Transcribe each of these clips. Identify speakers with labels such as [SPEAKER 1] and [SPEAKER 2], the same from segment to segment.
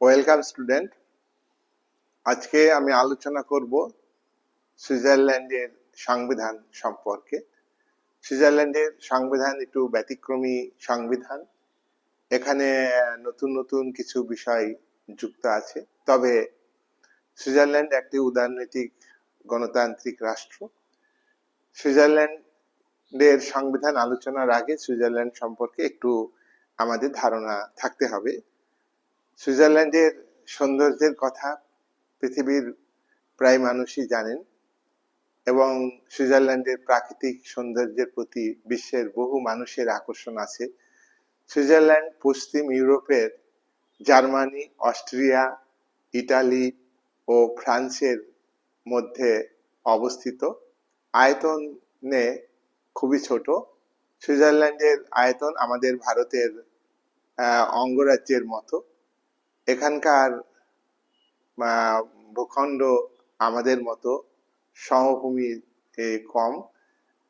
[SPEAKER 1] Welcome student আজকে আমি আলোচনা করব সুইজারল্যান্ডের সংবিধান সম্পর্কে। সুইজারল্যান্ডের সংবিধান একটু ব্যতিক্রমী সংবিধান। এখানে নতুন নতুন কিছু বিষয় যুক্ত আছে। তবে সুইজারল্যান্ড একটি উদারনৈতিক গণতান্ত্রিক রাষ্ট্র। সুইজারল্যান্ডের সংবিধান আলোচনার আগে সুইজারল্যান্ড সম্পর্কে একটু আমাদের ধারণা থাকতে হবে। সুইজারল্যান্ডের সৌন্দর্যের কথা পৃথিবীর প্রায় মানুষই জানেন এবং সুইজারল্যান্ডের প্রাকৃতিক সৌন্দর্যের প্রতি বিশ্বের বহু মানুষের আকর্ষণ আছে। সুইজারল্যান্ড, পশ্চিম ইউরোপের জার্মানি, অস্ট্রিয়া, ইটালি ও ফ্রান্সের মধ্যে অবস্থিত। আয়তনে খুবই ছোট। সুইজারল্যান্ডের আয়তন আমাদের ভারতের অঙ্গরাজ্যের মতো। এখানকার ভূখণ্ড আমাদের মতো সমভূমি কম।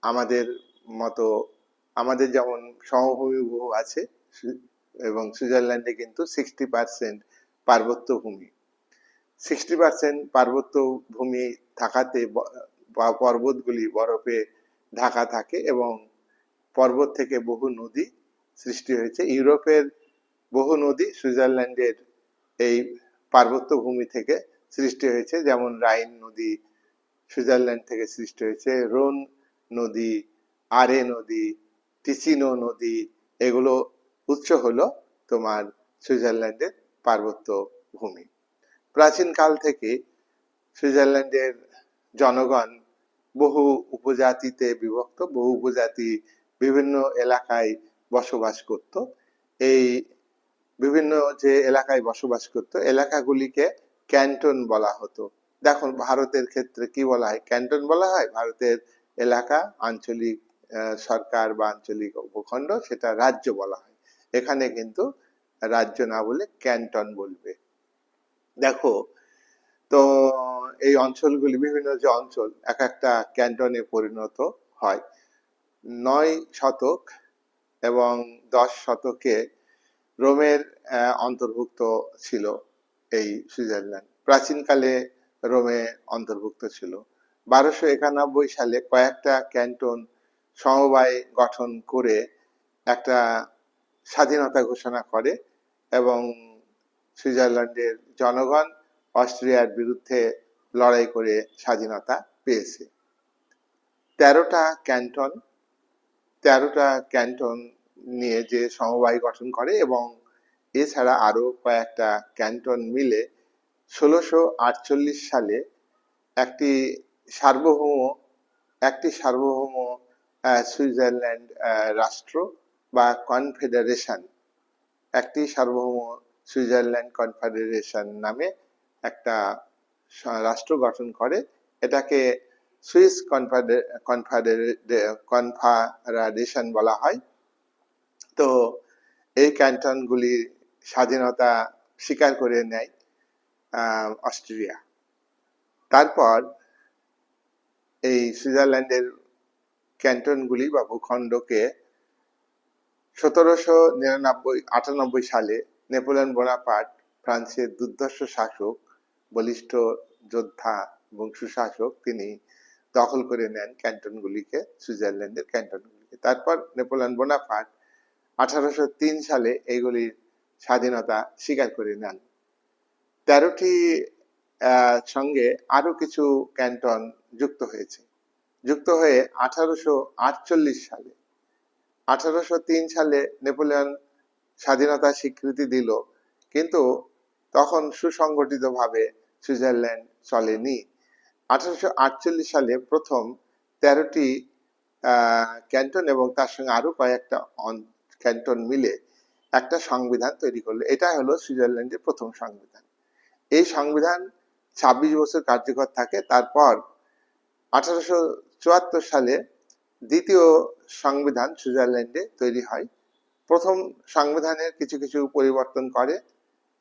[SPEAKER 1] আমাদের মতো, আমাদের যেমন সমভূমি বহু আছে এবং সুইজারল্যান্ডে কিন্তু সিক্সটি পার্সেন্ট পার্বত্য ভূমি সিক্সটি পার্সেন্ট পার্বত্য ভূমি থাকাতে পর্বতগুলি বরফে ঢাকা থাকে এবং পর্বত থেকে বহু নদী সৃষ্টি হয়েছে। ইউরোপের বহু নদী সুইজারল্যান্ডের এই পার্বত্য ভূমি থেকে সৃষ্টি হয়েছে, যেমন রাইন নদী সুইজারল্যান্ড থেকে সৃষ্টি হয়েছে, রোন নদী, আরে নদী, টিসিনো নদী, এগুলো উৎস হলো তোমার সুইজারল্যান্ডের পার্বত্য ভূমি। প্রাচীনকাল থেকে সুইজারল্যান্ডের জনগণ বহু উপজাতিতে বিভক্ত, বহু উপজাতি বিভিন্ন এলাকায় বসবাস করত। এই বিভিন্ন যে এলাকায় বসবাস করত, এলাকাগুলিকে ক্যান্টন বলা হতো। দেখো ভারতের ক্ষেত্রে কি বলা হয়? ক্যান্টন বলা হয়? ভারতের এলাকা, আঞ্চলিক সরকার বা আঞ্চলিক উপখণ্ড সেটা রাজ্য বলা হয়। এখানে কিন্তু রাজ্য না বলে ক্যান্টন বলবে। দেখো, তো এই অঞ্চলগুলি, বিভিন্ন যে অঞ্চল, এক একটা ক্যান্টনে পরিণত হয়। নয় শতক এবং দশ শতকে রোমের অন্তর্ভুক্ত ছিল এই সুইজারল্যান্ড। প্রাচীনকালে রোমে অন্তর্ভুক্ত ছিল। বারোশো একানব্বই সালে কয়েকটা ক্যান্টন সমবায় গঠন করে একটা স্বাধীনতা ঘোষণা করে এবং সুইজারল্যান্ডের জনগণ অস্ট্রিয়ার বিরুদ্ধে লড়াই করে স্বাধীনতা পেয়েছে। তেরোটা ক্যান্টন তেরোটা ক্যান্টন নিয়ে যে সমবায় গঠন করে এবং এছাড়া আরও কয়েকটা ক্যান্টন মিলে ষোলোশো আটচল্লিশ সালে একটি সার্বভৌম একটি সার্বভৌম সুইজারল্যান্ড রাষ্ট্র বা কনফেডারেশন, একটি সার্বভৌম সুইজারল্যান্ড কনফেডারেশন নামে একটা রাষ্ট্র গঠন করে। এটাকে সুইস কনফেডারেশন বলা হয়। তো এই ক্যান্টনগুলি স্বাধীনতা স্বীকার করে নেয় অস্ট্রেলিয়া তারপর এই সুইজারল্যান্ডের ক্যান্টনগুলি বা ভূখণ্ডকে সতেরোশো নিরানব্বই, আটানব্বই সালে নেপোলিয়ন বোনাপার্ট, ফ্রান্সের দুর্ধর্ষ শাসক, বলিষ্ঠ যোদ্ধা এবং সুশাসক তিনি দখল করে নেন ক্যান্টনগুলিকে সুইজারল্যান্ডের ক্যান্টনগুলিকে তারপর নেপোলিয়ন বোনাপার্ট আঠারোশো তিন সালে এইগুলির স্বাধীনতা স্বীকার করে নেন। তেরোটি সঙ্গে আরও কিছু ক্যান্টন যুক্ত হয়েছে। যুক্ত হয়ে আঠারোশো আটচল্লিশ সালে, আঠারোশো তিন সালে নেপোলিয়ন স্বাধীনতা স্বীকৃতি দিল, কিন্তু তখন সুসংগঠিতভাবে সুইজারল্যান্ড চলেনি। আঠারোশো আটচল্লিশ সালে প্রথম তেরোটি ক্যান্টন এবং তার সঙ্গে আরও কয়েকটা অন- ক্যান্টন মিলে একটা সংবিধান তৈরি করল। এটা হলো সুইজারল্যান্ডের প্রথম সংবিধান। এই সংবিধান ছাব্বিশ বছর কার্যকর থাকে। তারপর আঠারোশো চুয়াত্তর সালে দ্বিতীয় সংবিধান সুইজারল্যান্ডে তৈরি হয়। প্রথম সংবিধানের কিছু কিছু পরিবর্তন করে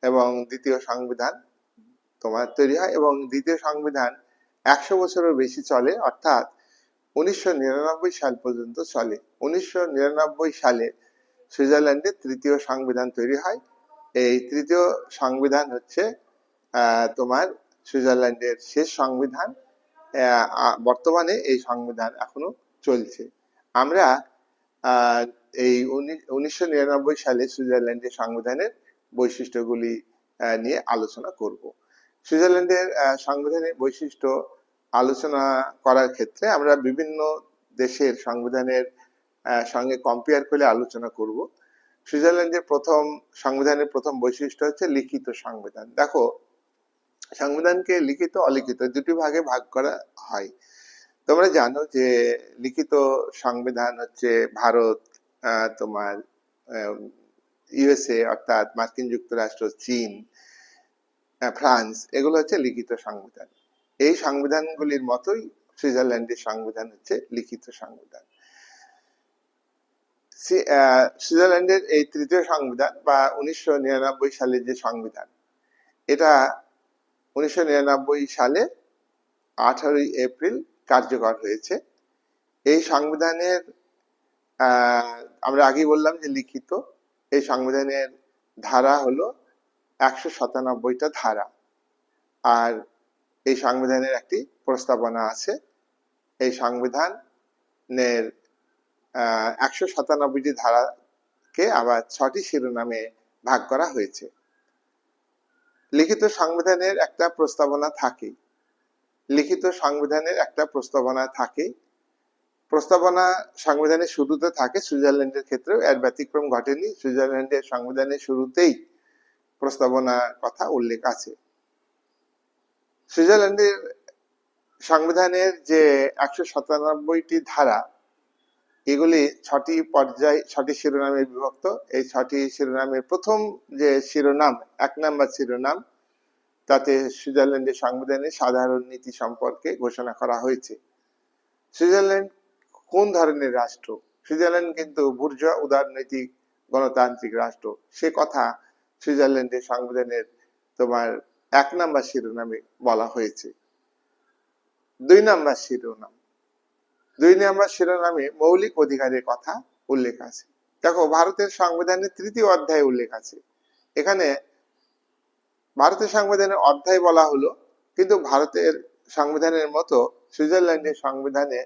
[SPEAKER 1] এবং দ্বিতীয় সংবিধান তোমার তৈরি হয় এবং দ্বিতীয় সংবিধান একশো বছরের বেশি চলে, অর্থাৎ উনিশশো নিরানব্বই সাল পর্যন্ত চলে। উনিশশো নিরানব্বই সালে সুইজারল্যান্ডে তৃতীয় সংবিধান তৈরি হয়। এই তৃতীয় সংবিধান হচ্ছে তোমার সুইজারল্যান্ডের শেষ সংবিধান। বর্তমানে এই সংবিধান এখনও চলছে। আমরা এই উনিশশো নিরানব্বই সালে সুইজারল্যান্ডের সংবিধানের বৈশিষ্ট্যগুলি নিয়ে আলোচনা করব। সুইজারল্যান্ডের আহ, সাংবিধানিক বৈশিষ্ট্য আলোচনা করার ক্ষেত্রে আমরা বিভিন্ন দেশের সংবিধানের সঙ্গে কম্পেয়ার করে আলোচনা করব। সুইজারল্যান্ডের প্রথম সংবিধানের প্রথম বৈশিষ্ট্য হচ্ছে লিখিত সংবিধান। দেখো, সংবিধানকে লিখিত, অলিখিত দুটি ভাগে ভাগ করা হয়। তোমরা জানো যে লিখিত সংবিধান হচ্ছে ভারত তোমার ইউএসএ অর্থাৎ মার্কিন যুক্তরাষ্ট্র, চীন ফ্রান্স, এগুলো হচ্ছে লিখিত সংবিধান। এই সংবিধানগুলির মতোই সুইজারল্যান্ডের সংবিধান হচ্ছে লিখিত সংবিধান। সুইজারল্যান্ডের এই তৃতীয় সংবিধান বা উনিশশো নিরানব্বই সালের যে সংবিধান, এটা উনিশশো নিরানব্বই সালে আঠারোই এপ্রিল কার্যকর হয়েছে। এই সংবিধানের আমরা আগেই বললাম যে লিখিত, এই সংবিধানের ধারা হলো একশো সাতানব্বইটা ধারা। আর এই সংবিধানের একটি প্রস্তাবনা আছে। এই সংবিধানের একশো সাতানব্বইটি ধারাকে আবার ছটি শিরোনামে ভাগ করা হয়েছে। লিখিত সংবিধানের একটা প্রস্তাবনা থাকে লিখিত সংবিধানের একটা প্রস্তাবনা থাকে প্রস্তাবনা সংবিধানের শুরুতে থাকে, সুইজারল্যান্ডের ক্ষেত্রেও এর ব্যতিক্রম ঘটেনি। সুইজারল্যান্ডের সংবিধানের শুরুতেই প্রস্তাবনার কথা উল্লেখ আছে। সুইজারল্যান্ডের সংবিধানের যে একশো সাতানব্বইটি ধারা এগুলি ছটি পর্যায়, ছটি শিরোনামে বিভক্ত। এই ছটি শিরোনামের প্রথম যে শিরোনাম, এক নাম্বার শিরোনাম, তাতে সুইজারল্যান্ডের সংবিধানের সাধারণ নীতি সম্পর্কে ঘোষণা করা হয়েছে। সুইজারল্যান্ড কোন ধরনের রাষ্ট্র? সুইজারল্যান্ড কিন্তু বুর্জোয়া উদারনৈতিক গণতান্ত্রিক রাষ্ট্র। সে কথা সুইজারল্যান্ডের সংবিধানের তোমার এক নাম্বার শিরোনামে বলা হয়েছে। দুই নাম্বার শিরোনাম দুই নাম্বার শিরোনামে মৌলিক অধিকারের কথা উল্লেখ আছে। দেখো, ভারতের সংবিধানের তৃতীয় অধ্যায়ে উল্লেখ আছে। এখানে ভারতের সংবিধানের অধ্যায় বলা হলো, কিন্তু ভারতের সংবিধানের মতো সুইজারল্যান্ডের সংবিধানে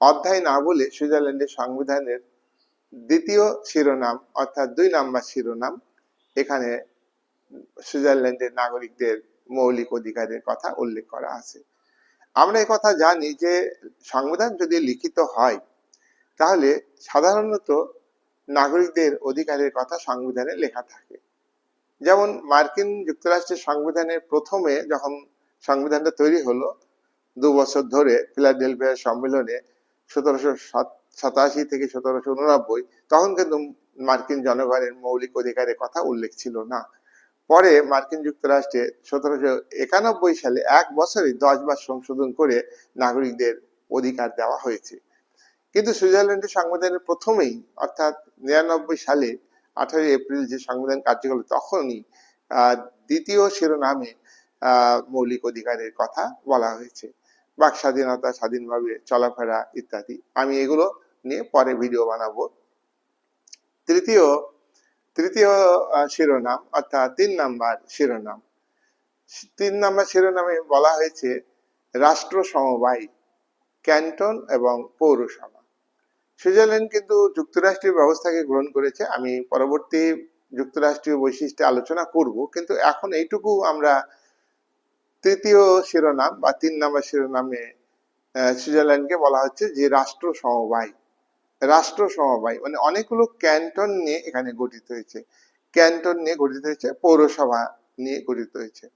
[SPEAKER 1] অধ্যায় না বলে সুইজারল্যান্ডের সংবিধানের দ্বিতীয় শিরোনাম, অর্থাৎ দুই নাম্বার শিরোনাম, এখানে সুইজারল্যান্ডের নাগরিকদের মৌলিক অধিকারের কথা উল্লেখ করা আছে। আমরা কথা জানি যে সংবিধান যদি লিখিত হয়, তাহলে সাধারণত নাগরিকদের অধিকারের কথা সংবিধানে লেখা থাকে। যেমন মার্কিন যুক্তরাষ্ট্রের সংবিধানের প্রথমে যখন সংবিধানটা তৈরি হলো, দু বছর ধরে ফিলাডেলফিয়া সম্মেলনে সতেরোশো সাতাশি থেকে সতেরোশো উননব্বই, তখন কিন্তু মার্কিন জনগণের মৌলিক অধিকারের কথা উল্লেখ ছিল না। পরে মার্কিন যুক্তরাষ্ট্রে সতেরোশো একানব্বই সালে এক বছরে দশ বার সংশোধন করে নাগরিকদের অধিকার দেওয়া হয়েছে। কিন্তু সুইজারল্যান্ডের সংবিধানের প্রথমেই, অর্থাৎ নিরানব্বই সালে আঠারোই এপ্রিল যে সংবিধান কার্যকর তখনই দ্বিতীয় শিরোনামে মৌলিক অধিকারের কথা বলা হয়েছে। বাক স্বাধীনতা, স্বাধীনভাবে চলাফেরা ইত্যাদি। আমি এগুলো নিয়ে পরে ভিডিও বানাবো। তৃতীয় তৃতীয় শিরোনাম, অর্থাৎ তিন নাম্বার শিরোনাম। তিন নাম্বার শিরোনামে বলা হয়েছে, রাষ্ট্র সমবায়, ক্যান্টন এবং পৌরসভা। সুইজারল্যান্ড কিন্তু যুক্তরাষ্ট্রীয় ব্যবস্থাকে গ্রহণ করেছে। আমি পরবর্তী যুক্তরাষ্ট্রীয় বৈশিষ্ট্যে আলোচনা করব, কিন্তু এখন এইটুকু আমরা তৃতীয় শিরোনাম বা তিন নম্বর শিরোনামে সুইজারল্যান্ডকে বলা হচ্ছে যে, রাষ্ট্র সমবায়। রাষ্ট্র সমবায় মানে অনেকগুলো ক্যান্টন নিয়ে এখানে গঠিত হয়েছে। ক্যান্টন নিয়ে গঠিত হয়েছে, পৌরসভা নিয়ে গঠিত হয়েছে।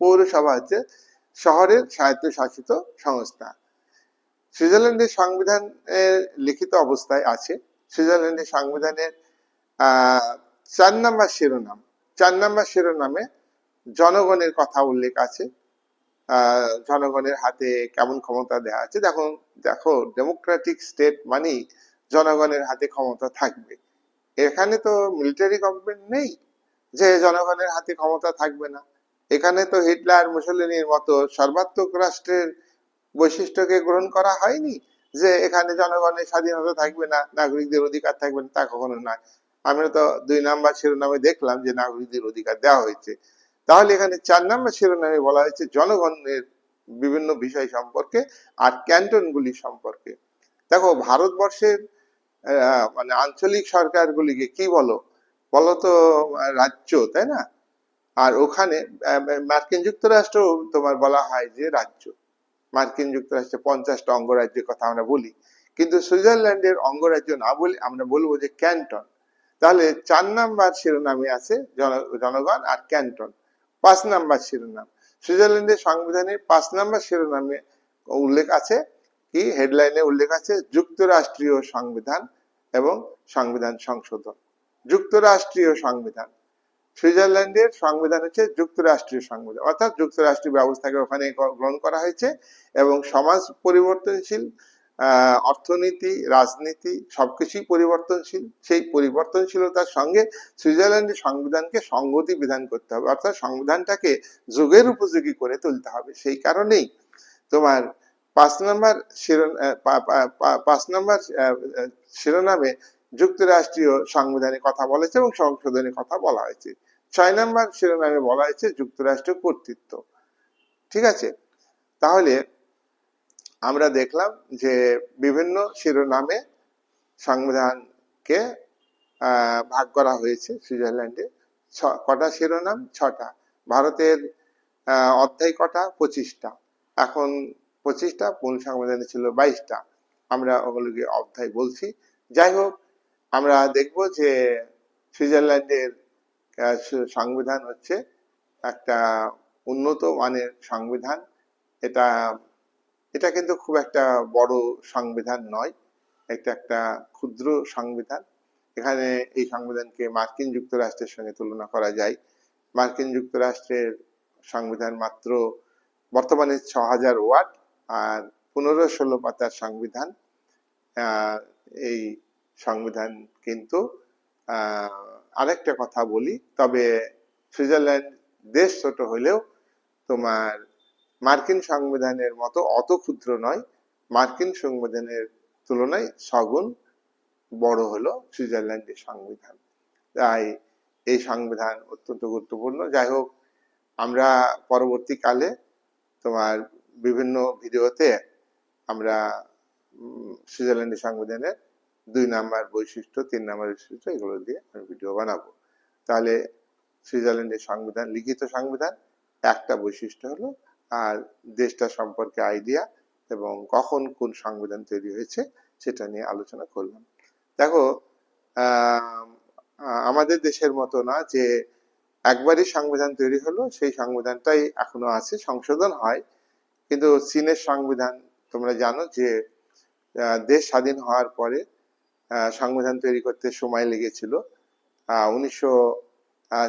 [SPEAKER 1] পৌরসভা হচ্ছে শহরের স্বায়ত্তশাসিত সংস্থা। সুইজারল্যান্ডের সংবিধান লিখিত অবস্থায় আছে। সুইজারল্যান্ডের সংবিধানের চার নাম্বার শিরোনাম, চার নাম্বার শিরোনামে জনগণের কথা উল্লেখ আছে। জনগণের হাতে কেমন ক্ষমতা দেওয়া আছে? দেখো দেখো ডেমোক্রেটিক স্টেট মানেই জনগণের হাতে ক্ষমতা থাকবে। এখানে তো মিলিটারি গভর্নমেন্ট নেই যে জনগণের হাতে ক্ষমতা থাকবে না। এখানে তো হিটলার, মুসলিনীর মতো সর্বাত্মক রাষ্ট্রের বৈশিষ্ট্যকে গ্রহণ করা হয়নি যে এখানে জনগণের স্বাধীনতা থাকবে না, নাগরিকদের অধিকার থাকবে না, তা কখনো নয়। আমরা তো দুই নাম্বার শিরোনামে দেখলাম যে নাগরিকদের অধিকার দেওয়া হয়েছে। তাহলে এখানে চার নাম্বার শিরোনামে বলা হয়েছে জনগণের বিভিন্ন বিষয় সম্পর্কে আর ক্যান্টনগুলি সম্পর্কে। দেখো, ভারতবর্ষের মানে আঞ্চলিক সরকারগুলিকে কি বলো? বলো তো রাজ্য, তাই না? আর ওখানে মার্কিন যুক্তরাষ্ট্র তোমার বলা হয় যে রাজ্য। মার্কিন যুক্তরাষ্ট্রে পঞ্চাশটা অঙ্গরাজ্যের কথা আমরা বলি। কিন্তু সুইজারল্যান্ডের অঙ্গরাজ্য না বলে আমরা বলব যে ক্যান্টন। তাহলে চার নাম্বার শিরোনামে আছে জন- জনগণ আর ক্যান্টন। পাঁচ নাম্বার শিরোনাম। সুইজারল্যান্ডের সংবিধানের পাঁচ নাম্বার শিরোনামে উল্লেখ আছে কি? হেডলাইনে উল্লেখ আছে যুক্তরাষ্ট্রীয় সংবিধান এবং সংবিধান সংশোধন। যুক্তরাষ্ট্রীয় সংবিধান। সুইজারল্যান্ডের সংবিধান হচ্ছে যুক্তরাষ্ট্রীয় সংবিধান। অর্থাৎ যুক্তরাষ্ট্রীয় ব্যবস্থাকে ওখানে গ্রহণ করা হয়েছে এবং সমাজ পরিবর্তনশীল অর্থনীতি, রাজনীতি সবকিছুই পরিবর্তনশীল। সেই পরিবর্তনশীলতার সঙ্গে সুইজারল্যান্ডের সংবিধানকে সংগতি বিধান করতে হবে। অর্থাৎ সংবিধানটাকে যুগের উপযোগী করে তুলতে হবে। সেই কারণেই তোমার পাঁচ নম্বর পাঁচ নম্বর শিরোনামে যুক্তরাষ্ট্রীয় সংবিধানে কথা বলেছে এবং সংশোধনের কথা বলা হয়েছে। ছয় নম্বর শিরোনামে বলা হয়েছে যুক্তরাষ্ট্রীয় কর্তৃত্ব। ঠিক আছে? তাহলে আমরা দেখলাম যে বিভিন্ন শিরোনামে সংবিধানকে ভাগ করা হয়েছে সুইজারল্যান্ডে। ছ- কটা শিরোনাম? ছটা। ভারতের অধ্যায় কটা? পঁচিশটা। এখন পঁচিশটা, মূল সংবিধানে ছিল বাইশটা। আমরা ওগুলোকে অধ্যায় বলছি। যাই হোক, আমরা দেখব যে সুইজারল্যান্ডের সংবিধান হচ্ছে একটা উন্নত মানের সংবিধান। এটা এটা কিন্তু খুব একটা বড় সংবিধান নয়, এটা একটা ক্ষুদ্র সংবিধান। এখানে এই সংবিধানকে মার্কিন যুক্তরাষ্ট্রের সঙ্গে তুলনা করা যায়। মার্কিন যুক্তরাষ্ট্রের সংবিধান মাত্র বর্তমানে ছ হাজার ওয়াট আর পনেরো ষোলো পাতার সংবিধান। এই সংবিধান কিন্তু আরেকটা কথা বলি, তবে সুইজারল্যান্ড দেশ ছোট হলেও তোমার মার্কিন সংবিধানের মতো অত ক্ষুদ্র নয়। মার্কিন সংবিধানের তুলনায় সগুণ বড় হলো সুইজারল্যান্ডের সংবিধান। তাই এই সংবিধান অত্যন্ত গুরুত্বপূর্ণ। যাই হোক, আমরা পরবর্তীকালে তোমার বিভিন্ন ভিডিওতে আমরা সুইজারল্যান্ডের সংবিধানের দুই নাম্বার বৈশিষ্ট্য, তিন নাম্বার বৈশিষ্ট্য এগুলো দিয়ে আমি ভিডিও বানাবো। তাহলে সুইজারল্যান্ডের সংবিধান, লিখিত সংবিধান, একটা বৈশিষ্ট্য হলো আর দেশটা সম্পর্কে আইডিয়া এবং কখন কোন সংবিধান তৈরি হয়েছে সেটা নিয়ে আলোচনা করলাম। দেখো আমাদের দেশের মতো না যে একবারই সংবিধান তৈরি হলো, সেই সংবিধানটাই এখনও আছে, সংশোধন হয়। কিন্তু চীনের সংবিধান, তোমরা জানো যে দেশ স্বাধীন হওয়ার পরে সংবিধান তৈরি করতে সময় লেগেছিল। উনিশশো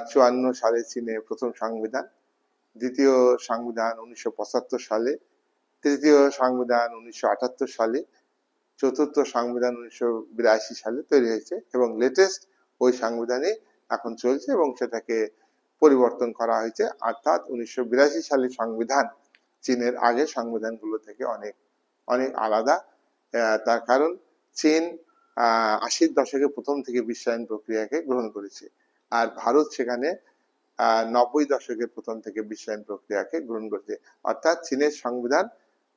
[SPEAKER 1] চুয়ান্ন সালে চীনে প্রথম সংবিধান। দ্বিতীয় সংবিধান উনিশশো পঁচাত্তর সালে, তৃতীয় সংবিধান উনিশশো আটাত্তর সালে, চতুর্থ সংবিধান উনিশশো বিরাশি সালে তৈরি হয়েছে এবং লেটেস্ট ওই সংবিধানে এখন চলছে এবং সেটাকে পরিবর্তন করা হয়েছে। অর্থাৎ উনিশশো বিরাশি সালের সংবিধান, চীনের আগে সংবিধানগুলো থেকে অনেক অনেক আলাদা। তার কারণ চীন আশির দশকে প্রথম থেকে বিশ্বায়ন প্রক্রিয়াকে গ্রহণ করেছে। আর ভারত সেখানে নব্বই দশকের প্রথম থেকে বিশ্বায়ন প্রক্রিয়াকে গ্রহণ করেছে। অর্থাৎ চীনের সংবিধান,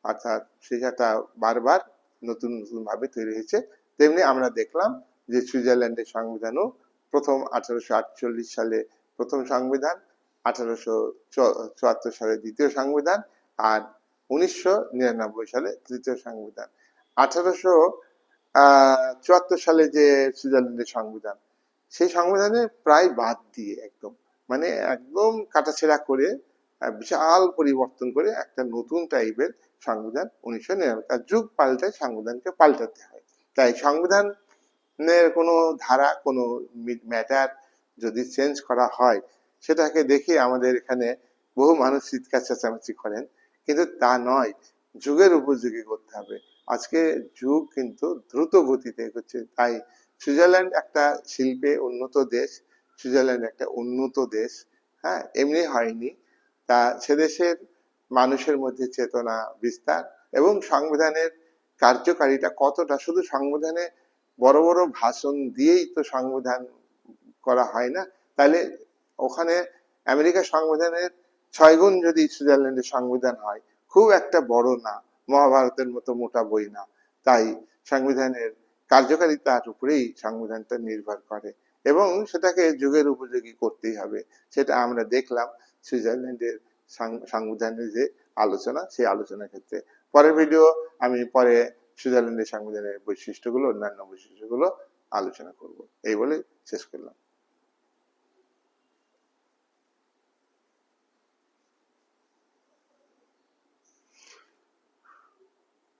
[SPEAKER 1] অর্থাৎ সেটা বারবার নতুন নতুন ভাবে তৈরি হয়েছে। তেমনি আমরা দেখলাম যে সুইজারল্যান্ডের সংবিধানও প্রথম আঠারোশো আটচল্লিশ সালে প্রথম সংবিধান, আঠারোশো চুয়াত্তর সালে দ্বিতীয় সংবিধান আর উনিশশো নিরানব্বই সালে তৃতীয় সংবিধান। আঠারোশো চুয়াত্তর সালে যে সুইজারল্যান্ডের সংবিধান, সেই সংবিধানে প্রায় বাদ দিয়ে একদম মানে একদম কাটাছেড়া করে বিশাল পরিবর্তন করে একটা নতুন টাইপের সংবিধান উনিশশো নিরানব্বই যুগ পাল্টায় সংবিধানকে পাল্টাতে হয়। তাই সংবিধানের কোনো ধারা, কোনো ম্যাটার যদি চেঞ্জ করা হয়, সেটাকে দেখে আমাদের এখানে বহু মানুষ চিৎকার চেঁচামেচি করেন। কিন্তু তা নয়, যুগের উপযোগী করতে হবে। আজকে যুগ কিন্তু দ্রুত গতিতে এগোচ্ছে। তাই সুইজারল্যান্ড একটা শিল্পে উন্নত দেশ। সুইজারল্যান্ড একটা উন্নত দেশ হ্যাঁ এমনি হয়নি। তা সে দেশের মানুষের মধ্যে চেতনা, বিস্তার এবং সংবিধানের কার্যকারিতা কতটা? শুধু সংবিধানে বড় বড় ভাষণ দিয়েই তো সংবিধান করা হয় না। তাহলে ওখানে আমেরিকার সংবিধানের ছয় গুণ যদি সুইজারল্যান্ডের সংবিধান হয়, খুব একটা বড় না, মহাভারতের মতো মোটা বই না। তাই সংবিধানের কার্যকারিতার উপরেই সংবিধানটা নির্ভর করে। এবং সেটাকে যুগের উপযোগী করতেই হবে। সেটা আমরা দেখলাম সুইজারল্যান্ডের সংবিধানের যে আলোচনা, সেই আলোচনার ক্ষেত্রে। পরের ভিডিও আমি পরে সুইজারল্যান্ডের সাংবিধানের বৈশিষ্ট্যগুলো, অন্যান্য বৈশিষ্ট্যগুলো আলোচনা করব। এই বলে শেষ করলাম।